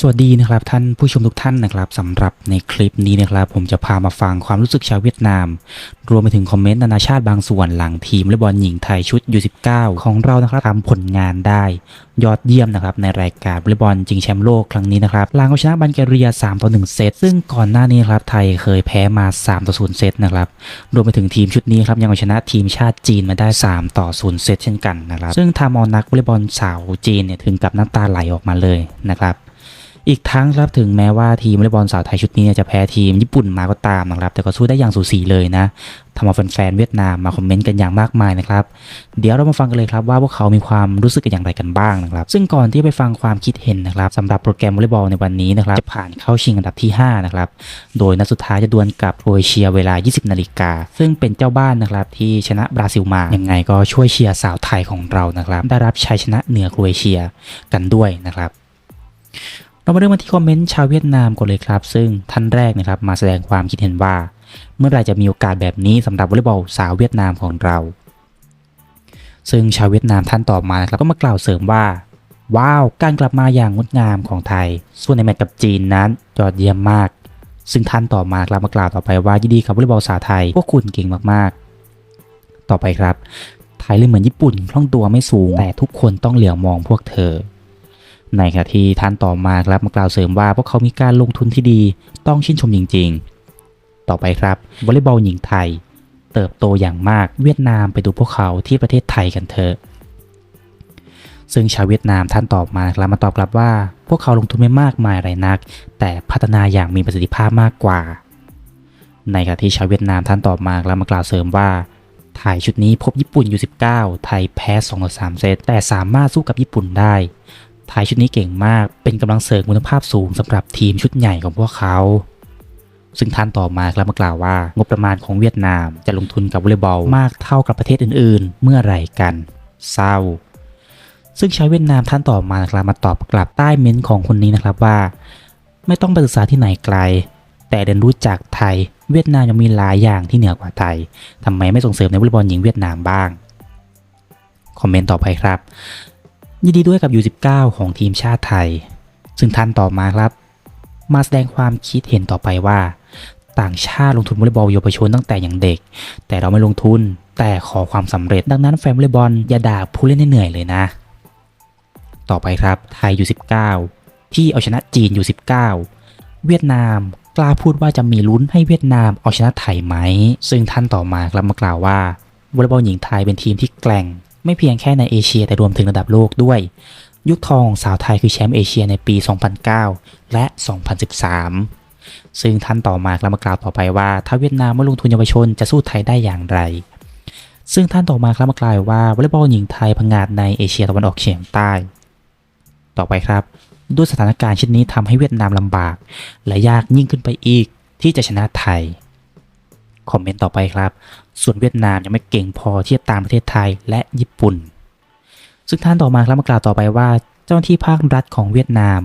สวัสดีนะครับท่านผู้ชมทุกท่านนะครับสำหรับในคลิปนี้นะครับ ผมจะพามาฟังความรู้สึกชาวเวียดนาม รวมไปถึงคอมเมนต์นานาชาติบางส่วนหลังทีมวอลเลย์บอลหญิงไทยชุด U19 ของเรานะครับทำผลงานได้ ยอดเยี่ยมนะครับในรายการวอลเลย์บอลจิงแชมป์โลกครั้งนี้นะครับหลังเอาชนะบัลแกเรีย 3 ต่อ 1 เซตซึ่งก่อนหน้านี้ครับไทยเคยแพ้มา 3 ต่อ 0 เซตนะครับรวมไปถึงทีมชุดนี้ครับยังเอาชนะทีมชาติจีนมาได้ 3 ต่อ 0 เซตเช่นกันนะครับซึ่งทำเอนักวอลเลย์บอลสาวจีนเนี่ยถึงกับน้ำตาไหลออกมาเลยนะครับ อีกทั้งครับถึงแม้ว่าทีมวอลเลย์บอลสาวไทยชุดนี้จะแพ้ทีมญี่ปุ่นมาก็ตามนะครับ แต่ก็สู้ได้อย่างสูสีเลยนะทำเอาแฟนๆเวียดนามมาคอมเมนต์กันอย่างมากมายนะครับ เดี๋ยวเรามาฟังกันเลยครับว่าพวกเขามีความรู้สึกกันอย่างไรกันบ้างนะครับ ซึ่งก่อนที่ไปฟังความคิดเห็นนะครับสำหรับโปรแกรมวอลเลย์บอลในวันนี้นะครับจะผ่านเข้าชิงอันดับที่ 5 นะครับ โดยนัดสุดท้ายจะดวลกับโครเอเชียเวลา 20 นาฬิกา ซึ่งเป็นเจ้าบ้านนะครับที่ชนะบราซิลมายังไงก็ช่วยเชียร์สาวไทยของเรานะครับ ได้รับชัยชนะเหนือโครเอเชียกันด้วยนะครับ เรามาเริ่มกันที่คอมเมนต์ชาวเวียดนามก่อนเลยครับ ซึ่งท่านแรกนะครับมาแสดงความคิดเห็นว่า เมื่อไรจะมีโอกาสแบบนี้สำหรับวอลเลย์บอลสาวเวียดนามของเรา ซึ่งชาวเวียดนามท่านตอบมานะครับก็มากล่าวเสริมว่า ว้าวการกลับมาอย่างงดงามของไทย ส่วนในแมตช์กับจีนนั้นยอดเยี่ยมมาก ซึ่งท่านต่อมาครับมากล่าวต่อไปว่ายินดีกับวอลเลย์บอลสาวไทยพวกคุณเก่งมากๆ ต่อไปครับไทยเลยเหมือนญี่ปุ่นคล่องตัวไม่สูงแต่ทุกคนต้องเหลียวมองพวกเธอ ในขณะที่ท่านต่อมาครับมากล่าวเสริมว่าพวกเขามีการลงทุนที่ดีต้องชื่นชมจริง ๆ ต่อไปครับวอลเลย์บอลหญิงไทย เติบโตอย่างมากเวียดนามไปดูพวกเขาที่ประเทศไทยกันเถอะซึ่งชาวเวียดนามท่านตอบมาครับมาตอบกลับว่า พวกเขาลงทุนไม่มากมายอะไรนัก แต่พัฒนาอย่างมีประสิทธิภาพมากกว่า ในขณะที่ชาวเวียดนามท่านตอบมาแล้วมากล่าวเสริมว่าไทยชุดนี้พบญี่ปุ่นอยู่19ไทยแพ้2ต่อ3เซตแต่สามารถสู้กับญี่ปุ่นได้ ไทยชุดนี้เก่งมาก เป็นกำลังเสริมคุณภาพสูงสำหรับทีมชุดใหญ่ของพวกเขา ซึ่งท่านต่อมาครับมากล่าวว่างบประมาณของเวียดนามจะลงทุนกับวอลเลย์บอลมากเท่ากับประเทศอื่น ๆ เมื่อไหร่กัน เศร้า ซึ่งชาวเวียดนามท่านต่อมานะครับมาตอบกลับใต้เม้นของคนนี้นะครับว่า ไม่ต้องไปศึกษาที่ไหนไกล แต่เรียนรู้จากไทย เวียดนามยังมีหลายอย่างที่เหนือกว่าไทยทำไมไม่ส่งเสริมในวอลเลย์บอลหญิงเวียดนามบ้างคอมเมนต์ต่อไปครับ ยินดีด้วยกับ U19 ของทีมชาติไทย ซึ่งท่านต่อมาครับ มาแสดงความคิดเห็นต่อไปว่า ต่างชาติลงทุนวอลเลย์บอลเยาวชนตั้งแต่อย่างเด็ก แต่เราไม่ลงทุนแต่ขอความสำเร็จดังนั้นแฟนวอลเลย์บอลอย่าด่าผู้เล่นให้เหนื่อยเลยนะ ต่อไปครับไทย U19 ที่เอาชนะจีน U19 เวียดนามกล้าพูดว่าจะมีลุ้นให้เวียดนามเอาชนะไทยไหม ซึ่งท่านต่อมาครับมากล่าวว่าวอลเลย์บอลหญิงไทยเป็นทีมที่แกร่ง ไม่เพียงแค่ในเอเชียแต่รวมถึงระดับโลกด้วย ยุคทองของสาวไทยคือแชมป์เอเชียในปี 2009 และ 2013 ซึ่งท่านต่อมาครับมากล่าวต่อไปว่า ถ้าเวียดนามไม่ลงทุนเยาวชนจะสู้ไทยได้อย่างไร ซึ่งท่านต่อมาครับมากล่าวว่าวอลเลย์บอลหญิงไทยพังงาดในเอเชียตะวันออกเฉียงใต้ ต่อไปครับ ด้วยสถานการณ์เช่นนี้ทำให้เวียดนามลำบาก และยากยิ่งขึ้นไปอีกที่จะชนะไทย คอมเมนต์ต่อไปครับ ส่วนเวียดนามยังไม่เก่งพอเที่จะตามประเทศไทยและญี่ปุ่น ซึ่งท่านต่อมาครับมากล่าวต่อไปว่า เจ้าหน้าที่ภาครัฐของเวียดนาม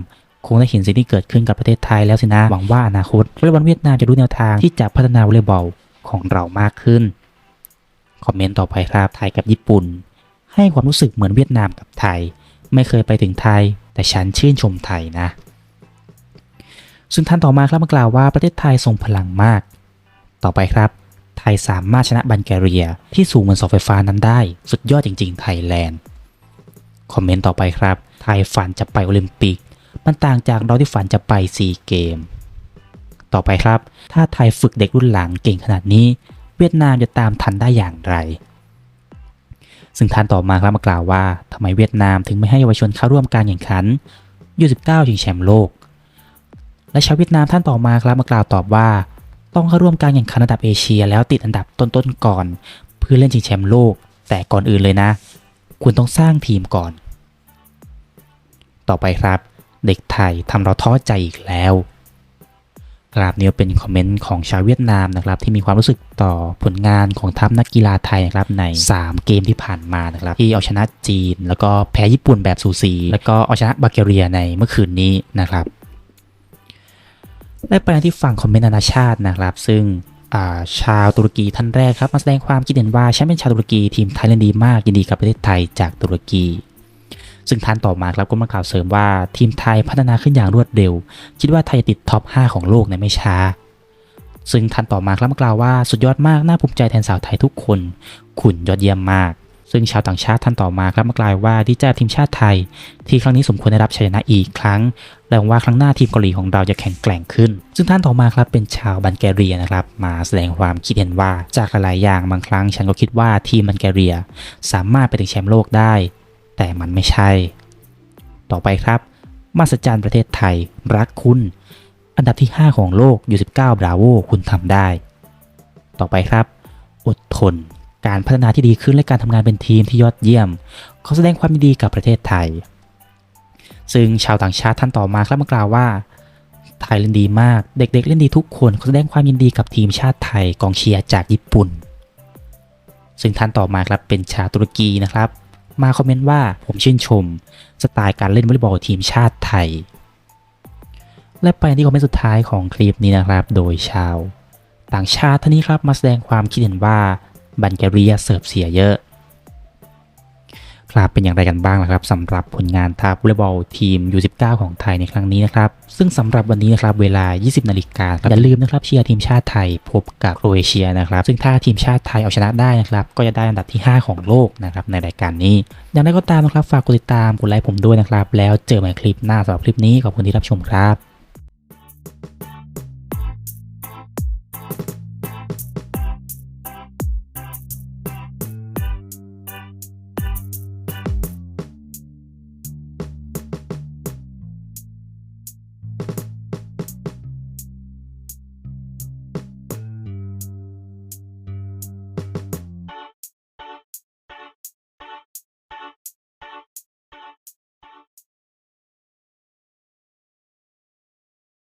คงได้เห็นสิ่งที่เกิดขึ้นกับประเทศไทยแล้วสินะ หวังว่าอนาคตวอลเลย์บอลเวียดนามจะรู้แนวทางที่จะพัฒนาวอลเลย์บอลของเรามากขึ้น คอมเมนต์ต่อไปครับไทยกับญี่ปุ่น ให้ความรู้สึกเหมือนเวียดนามกับไทย ไม่เคยไปถึงไทย แต่ฉันชื่นชมไทยนะซึ่งท่านต่อมาครับมากล่าวว่าประเทศไทยทรงพลังมาก ต่อไปครับ ไทยสามารถชนะบัลแกเรีย ที่สูงเหมือนเสาไฟฟ้านั้นได้ สุดยอดจริง ๆ ไทยแลนด์ คอมเมนต์ต่อไปครับ ไทยฝันจะไปโอลิมปิก มันต่างจากเราที่ฝันจะไปซีเกม ต่อไปครับ ถ้าไทยฝึกเด็กรุ่นหลังเก่งขนาดนี้ เวียดนามจะตามทันได้อย่างไร ซึ่งท่านต่อมาครับมากล่าวว่าทำไมเวียดนามถึงไม่ให้เยาวชนเข้าร่วมการแข่งขันยู19ชิงแชมป์โลก และชาวเวียดนามท่านต่อมาครับมากล่าวตอบว่า ต้องเข้าร่วมการแข่งขันระดับเอเชีย แล้วติดอันดับต้นๆก่อน เพื่อเล่นชิงแชมป์โลก แต่ก่อนอื่นเลยนะ คุณต้องสร้างทีมก่อน ต่อไปครับ เด็กไทยทำเราท้อใจอีกแล้วครับนี่เป็นคอมเมนต์ของชาวเวียดนามนะครับที่มีความรู้สึกต่อผลงานของทัพนักกีฬาไทยนะครับใน 3 เกมที่ผ่านมานะครับที่เอาชนะจีน แล้วก็แพ้ญี่ปุ่นแบบสูสี แล้วก็เอาชนะบัลแกเรียในเมื่อคืนนี้นะครับ ได้ไปที่ฝั่งคอมเมนต์นานาชาตินะครับ ซึ่งาชาวตุรกีท่านแรกครับมาแสดงความคิดเห็นว่าฉันเป็นชาวตุรกีทีมไทยเล่นดีมากยินดีกับประเทศไทยจากตุรกี ซึ่งท่านต่อมาครับก็มากล่าวเสริมว่าทีมไทยพัฒนาขึ้นอย่างรวดเร็ว คิดว่าไทยติดท็อป 5 ของโลกในไม่ช้า ซึ่งท่านต่อมาครับมากล่าวว่าสุดยอดมากน่าภูมิใจแทนสาวไทยทุกคน ขุนยอดเยี่ยมมาก ซึ่งชาวต่างชาติท่านต่อมาครับมากล่าวว่าดีใจทีมชาติไทย ที่ครั้งนี้สมควรได้รับชัยชนะอีกครั้ง และหวังว่าครั้งหน้าทีมเกาหลีของเราจะแข็งแกร่งขึ้น ซึ่งท่านต่อมาครับเป็นชาวบัลแกเรียนะครับมาแสดงความคิดเห็นว่าจากหลายๆอย่างบางครั้งฉันก็คิดว่าทีมบัลแกเรีย สามารถไปถึงแชมป์โลกได้ แต่มันไม่ใช่ ต่อไปครับมาสจรรย์ประเทศไทย รักคุณ อันดับที่ 5 ของโลกอยู่19บราโวคุณทำได้ ต่อไปครับ อดทน การพัฒนาที่ดีขึ้นและการทำงานเป็นทีมที่ยอดเยี่ยม ขอแสดงความยินดีกับประเทศไทย ซึ่งชาวต่างชาติท่านต่อมาครับมากล่าวว่า ไทยเล่นดีมาก เด็กๆ เล่นดีทุกคนขอแสดงความยินดีกับทีมชาติไทยกองเชียร์จากญี่ปุ่น ซึ่งท่านต่อมาครับเป็นชาวตุรกีนะครับ มาคอมเมนต์ว่าผมชื่นชม สไตล์การเล่นวอลเลย์บอลทีมชาติไทย และไปที่คอมเมนต์สุดท้ายของคลิปนี้นะครับ โดยชาว ต่างชาติท่านนี้ครับมาแสดงความคิดเห็นว่าบัลแกเรียเสิร์ฟเสียเยอะ ครับเป็นอย่างไรกันบ้างล่ะครับสำหรับผลงานทัพวอลเลย์บอลทีม U19 ของไทยในครั้งนี้นะครับ ซึ่งสำหรับวันนี้นะครับเวลา 20 นาฬิกาอย่าลืมนะครับเชียร์ทีมชาติไทยพบกับโครเอเชียนะครับ ซึ่งถ้าทีมชาติไทยเอาชนะได้นะครับก็จะได้อันดับที่ 5 ของโลกนะครับในรายการนี้ อย่างไรก็ตามนะครับฝากกดติดตามกดไลค์ผมด้วยนะครับ แล้วเจอกันใหม่คลิปหน้าสำหรับคลิปนี้ขอบคุณที่รับชมครับ